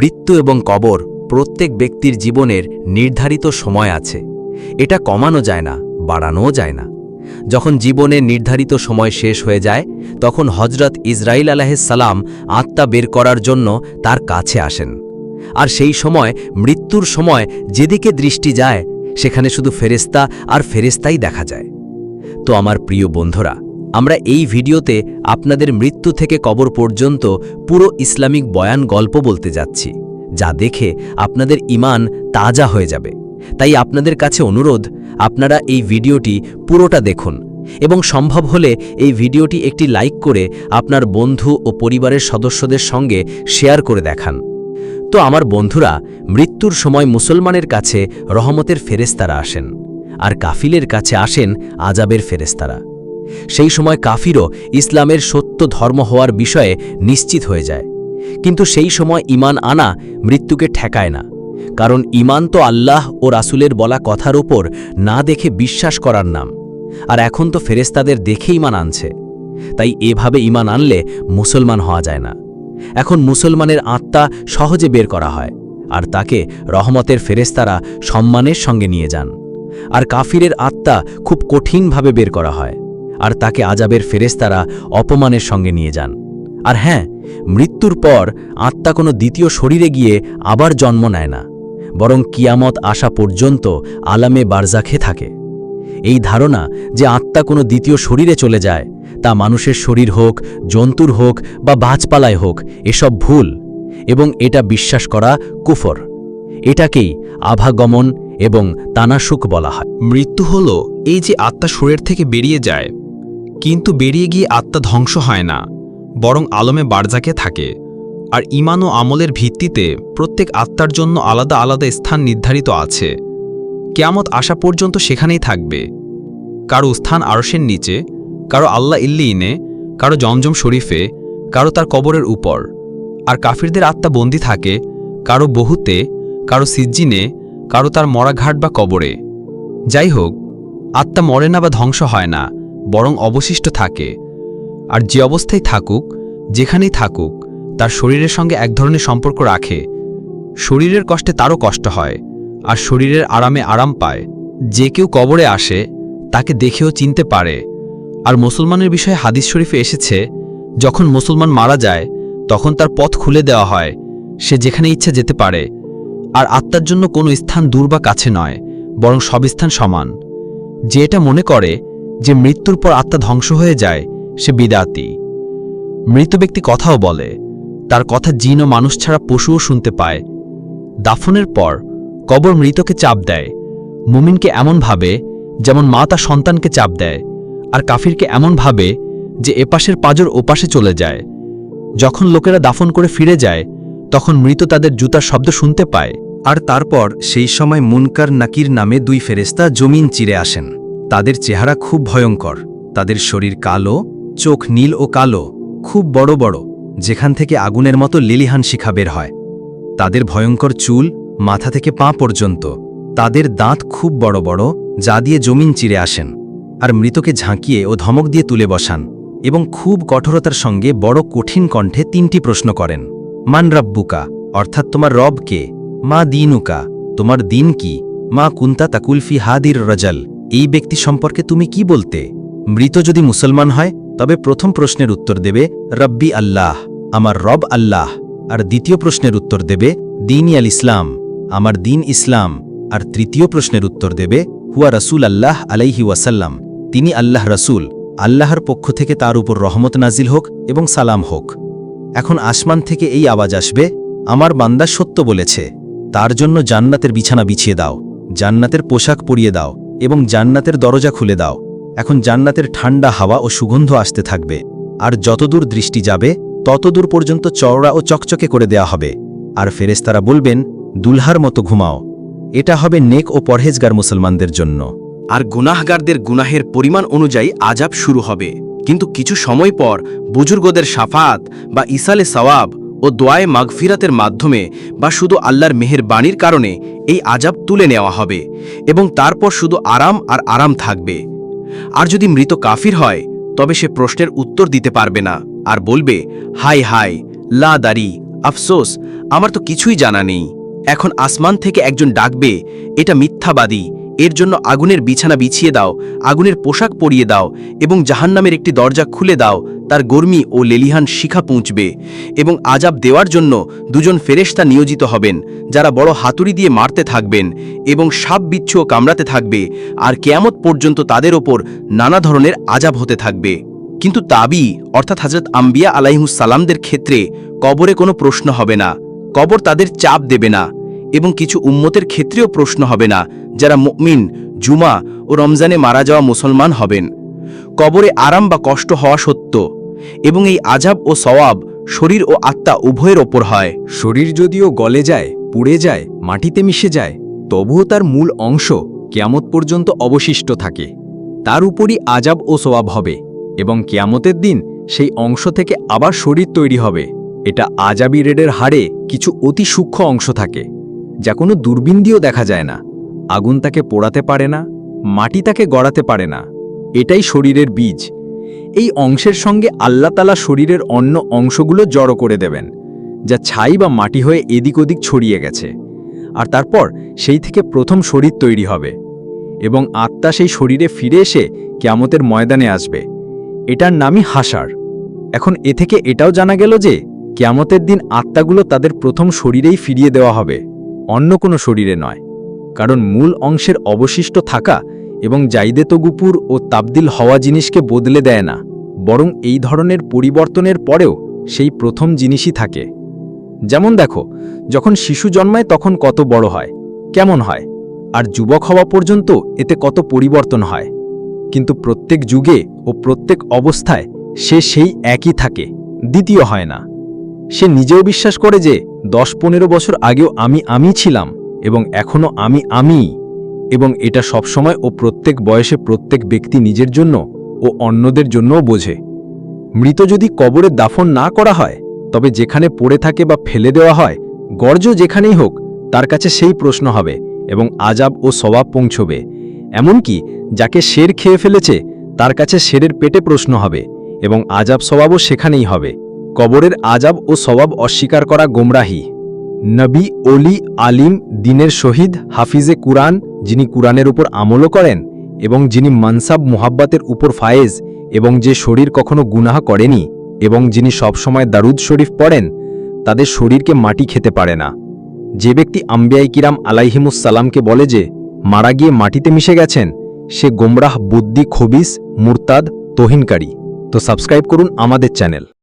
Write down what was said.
মৃত্যু এবং কবর প্রত্যেক ব্যক্তির জীবনের নির্ধারিত সময় আছে। এটা কমানো যায় না, বাড়ানোও যায় না। যখন জীবনের নির্ধারিত সময় শেষ হয়ে যায়, তখন হজরত ইসরাইল সালাম আত্মা বের করার জন্য তার কাছে আসেন। আর সেই সময়, মৃত্যুর সময় যেদিকে দৃষ্টি যায়, সেখানে শুধু ফেরেস্তা আর ফেরেস্তাই দেখা যায়। তো আমার প্রিয় বন্ধুরা আমরা এই ভিডিওতে আপনাদের মৃত্যু থেকে কবর পর্যন্ত পুরো ইসলামিক বয়ান গল্প বলতে যাচ্ছি, যা দেখে আপনাদের ইমান তাজা হয়ে যাবে। তাই আপনাদের কাছে অনুরোধ, আপনারা এই ভিডিওটি পুরোটা দেখুন এবং সম্ভব হলে এই ভিডিওটি একটি লাইক করে আপনার বন্ধু ও পরিবারের সদস্যদের সঙ্গে শেয়ার করে দেখান। তো আমার বন্ধুরা, মৃত্যুর সময় মুসলমানের কাছে রহমতের ফেরেস্তারা আসেন, আর কাফিলের কাছে আসেন আজাবের ফেরেস্তারা সেই সময় কাফিরও ইসলামের সত্য ধর্ম হওয়ার বিষয়ে নিশ্চিত হয়ে যায়। কিন্তু সেই সময় ইমান আনা মৃত্যুকে ঠেকায় না। কারণ ইমান তো আল্লাহ ও রাসুলের বলা কথার উপর না দেখে বিশ্বাস করার নাম। আর এখন তো ফেরেস্তাদের দেখে ইমান আনছে। তাই এভাবে ইমান আনলে মুসলমান হওয়া যায় না। এখন মুসলমানের আত্মা সহজে বের করা হয়। আর তাকে রহমতের ফেরেস্তারা সম্মানের সঙ্গে নিয়ে যান। আর কাফিরের আত্মা খুব কঠিনভাবে বের করা হয়। আর তাকে আজাবের ফেরেস্তারা অপমানের সঙ্গে নিয়ে যান। আর হ্যাঁ মৃত্যুর পর আত্মা কোনো দ্বিতীয় শরীরে গিয়ে আবার জন্ম নেয় না, বরং কিয়ামত আসা পর্যন্ত আলামে বারজাখে থাকে। এই ধারণা যে আত্মা কোনো দ্বিতীয় শরীরে চলে যায়, তা মানুষের শরীর হোক, জন্তুর হোক বা বাজপালায় হোক, এসব ভুল, এবং এটা বিশ্বাস করা কুফর। এটাকেই আভাগমন এবং তানাসুক বলা হয়। মৃত্যু হল এই যে আত্মা শরীর থেকে বেরিয়ে যায় কিন্তু বেরিয়ে গিয়ে আত্মা ধ্বংস হয় না, বরং আলমে বারজাকে থাকে। আর ইমান ও আমলের ভিত্তিতে প্রত্যেক আত্মার জন্য আলাদা আলাদা স্থান নির্ধারিত আছে। কেয়ামত আসা পর্যন্ত সেখানেই থাকবে। কারও স্থান আরসের নিচে, কারও আল্লাহ ইল্লিইনে কারও জমজম শরীফে, কারও তার কবরের উপর। আর কাফিরদের আত্মা বন্দি থাকে, কারও বহুতে, কারও সিজ্জিনে, কারও তার মরাঘাট বা কবরে। যাই হোক, আত্মা মরে না বা ধ্বংস হয় না বরং অবশিষ্ট থাকে। আর যে অবস্থায় থাকুক, যেখানেই থাকুক, তার শরীরের সঙ্গে এক ধরনের সম্পর্ক রাখে। শরীরের কষ্টে তারও কষ্ট হয়, আর শরীরের আরামে আরাম পায়। যে কেউ কবরে আসে, তাকে দেখেও চিনতে পারে। আর মুসলমানের বিষয়ে হাদিস শরীফে এসেছে, যখন মুসলমান মারা যায়, তখন তার পথ খুলে দেওয়া হয়, সে যেখানে ইচ্ছা যেতে পারে। আর আত্মার জন্য কোনো স্থান দূর বা কাছে নয়, বরং সব স্থান সমান। যে এটা মনে করে যে মৃত্যুর পর আত্মা ধ্বংস হয়ে যায়, সে বিদাতি। মৃত ব্যক্তি কথাও বলে, তার কথা জিন ও মানুষ ছাড়া পশুও শুনতে পায়। দাফনের পর কবর মৃতকে চাপ দেয়, মুমিনকে এমন ভাবে যেমন মা তার সন্তানকে চাপ দেয়, আর কাফিরকে এমন ভাবে যে এপাশের পাজর ওপাশে চলে যায়। যখন লোকেরা দাফন করে ফিরে যায়, তখন মৃত তাদের জুতার শব্দ শুনতে পায়। আর তারপর সেই সময় মুনকার নাকির নামে দুই ফেরেস্তা জমিন চিরে আসেন। তাদের চেহারা খুব ভয়ঙ্কর। তাদের শরীর কালো, চোখ নীল ও কালো, খুব বড় বড়, যেখান থেকে আগুনের মতো লিলিহান শিখা বের হয়। তাদের ভয়ঙ্কর চুল মাথা থেকে পা পর্যন্ত। তাদের দাঁত খুব বড় বড়, যা দিয়ে জমিন চিরে আসেন। আর মৃতকে ঝাঁকিয়ে ও ধমক দিয়ে তুলে বসান এবং খুব কঠোরতার সঙ্গে বড় কঠিন কণ্ঠে তিনটি প্রশ্ন করেন। মান রাব্বুকা, অর্থাৎ তোমার রব কে? মা দিনুকা, তোমার দিন কি? মা কুন্তা তাকুলফি হাদির রজাল। এই ব্যক্তি সম্পর্কে তুমি কি বলতে? মৃত যদি মুসলমান হয়, তবে প্রথম প্রশ্নের উত্তর দেবে, রব্বি আল্লাহ, আমার রব আল্লাহ। আর দ্বিতীয় প্রশ্নের উত্তর দেবে দিনই আল ইসলাম, আমার দিন ইসলাম। আর তৃতীয় প্রশ্নের উত্তর দেবে, হুয়া রসুল আল্লাহ আলাইহি ওয়াসাল্লাম, তিনি আল্লাহ রসুল। আল্লাহর পক্ষ থেকে তার উপর রহমত নাজিল হোক এবং সালাম হোক। এখন আসমান থেকে এই আওয়াজ আসবে, আমার বান্দা সত্য বলেছে, তার জন্য জান্নাতের বিছানা বিছিয়ে দাও, জান্নাতের পোশাক পরিয়ে দাও এবং জান্নাতের দরজা খুলে দাও। এখন জান্নাতের ঠান্ডা হাওয়া ও সুগন্ধ আসতে থাকবে। আর যতদূর দৃষ্টি যাবে, ততদূর পর্যন্ত চওড়া ও চকচকে করে দেয়া হবে। আর ফেরেস্তারা বলবেন, দুলহার মতো ঘুমাও। এটা হবে নেক ও পরহেজগার মুসলমানদের জন্য। আর গুনাহগারদের গুনাহের পরিমাণ অনুযায়ী আজাব শুরু হবে। কিন্তু কিছু সময় পর বুজুর্গদের সাফাত বা ইসালে সওয়াব ও দোয়ায় মাগফিরাতের মাধ্যমে বা শুধু আল্লাহর মেহের বাণীর কারণে এই আজাব তুলে নেওয়া হবে এবং তারপর শুধু আরাম আর আরাম থাকবে। আর যদি মৃত কাফির হয়, তবে সে প্রশ্নের উত্তর দিতে পারবে না আর বলবে, হাই হাই, লা দারি, আফসোস, আমার তো কিছুই জানা নেই। এখন আসমান থেকে একজন ডাকবে, এটা মিথ্যাবাদী এর জন্য আগুনের বিছানা বিছিয়ে দাও, আগুনের পোশাক পরিয়ে দাও এবং জাহান্নামের একটি দরজা খুলে দাও, তার গর্মি ও লেলিহান শিখা পৌঁছবে এবং আজাব দেওয়ার জন্য দুজন ফেরেশতা নিয়োজিত হবেন, যারা বড় হাতুড়ি দিয়ে মারতে থাকবেন এবং সাপ বিচ্ছুও কামড়াতে থাকবে আর কেয়ামত পর্যন্ত তাদের ওপর নানা ধরনের আজাব হতে থাকবে। কিন্তু তাবি, অর্থাৎ হজরত আম্বিয়া আলাইহুসালামদের ক্ষেত্রে কবরে কোনো প্রশ্ন হবে না। কবর তাদের চাপ দেবে না। এবং কিছু উম্মতের ক্ষেত্রেও প্রশ্ন হবে না, যারা মুমিন, জুমা ও রমজানে মারা যাওয়া মুসলমান হবেন। কবরে আরাম বা কষ্ট হওয়া সত্য, এবং এই আজাব ও সওয়াব শরীর ও আত্মা উভয়ের ওপর হয়। শরীর যদিও গলে যায়, পুড়ে যায়, মাটিতে মিশে যায়, তবুও তার মূল অংশ কেয়ামত পর্যন্ত অবশিষ্ট থাকে। তার উপরই আজাব ও সোয়াব হবে, এবং কেয়ামতের দিন সেই অংশ থেকে আবার শরীর তৈরি হবে। এটা আজাবি রেডের হাড়ে কিছু অতি সূক্ষ্ম অংশ থাকে। যা কোনো দূরবীন দিয়েও দেখা যায় না। আগুন তাকে পোড়াতে পারে না, মাটি তাকে গড়াতে পারে না। এটাই শরীরের বীজ। এই অংশের সঙ্গে আল্লাতালা শরীরের অন্য অংশগুলো জড়ো করে দেবেন, যা ছাই বা মাটি হয়ে এদিক ওদিক ছড়িয়ে গেছে। আর তারপর সেই থেকে প্রথম শরীর তৈরি হবে এবং আত্মা সেই শরীরে ফিরে এসে কেয়ামতের ময়দানে আসবে। এটার নামই হাসার। এখন এ থেকে এটাও জানা গেল যে কেয়ামতের দিন আত্মাগুলো তাদের প্রথম শরীরেই ফিরিয়ে দেওয়া হবে। অন্য কোনো শরীরে নয়, কারণ মূল অংশের অবশিষ্ট থাকা এবং জাইদেতগুপুর ও তাবদিল হওয়া জিনিসকে বদলে দেয় না, বরং এই ধরনের পরিবর্তনের পরেও সেই প্রথম জিনিসই থাকে। যেমন দেখো, যখন শিশু জন্মায় তখন কত বড় হয়, কেমন হয়, আর যুবক হওয়া পর্যন্ত এতে কত পরিবর্তন হয়। কিন্তু প্রত্যেক যুগে ও প্রত্যেক অবস্থায় সে সেই একই থাকে, দ্বিতীয় হয় না। সে নিজেও বিশ্বাস করে যে দশ পনেরো বছর আগেও আমি আমি ছিলাম এবং এখনও আমি আমিই এবং এটা সবসময় ও প্রত্যেক বয়সে প্রত্যেক ব্যক্তি নিজের জন্য ও অন্যদের জন্যও বোঝে। মৃত যদি কবরে দাফন না করা হয়, তবে যেখানে পড়ে থাকে বা ফেলে দেওয়া হয়, গর্জ যেখানেই হোক, তার কাছে সেই প্রশ্ন হবে এবং আজাব ও স্বভাব পৌঁছবে। এমনকি যাকে শের খেয়ে ফেলেছে, তার কাছে শেরের পেটে প্রশ্ন হবে এবং আজাব স্বভাবও সেখানেই হবে। কবরের আজাব ও স্বভাব অস্বীকার করা গোমরাহি। নবী অলি আলিম দিনের শহীদ হাফিজে কুরআন, যিনি কুরআনের উপর আমলও করেন এবং যিনি মানসাব মুহাব্বাতের উপর ফায়েজ এবং যে শরীর কখনো গুনাহ করেনি এবং যিনি সবসময় দারুদ শরীফ পড়েন, তাদের শরীরকে মাটি খেতে পারে না। যে ব্যক্তি আম্বিয়াই কিরাম আলাইহিমুসালামকে বলে যে, মারা গিয়ে মাটিতে মিশে গেছেন সে গোমরাহ বুদ্ধি খবিস মুরতাদ তোহিনকারী। তো সাবস্ক্রাইব করুন আমাদের চ্যানেল।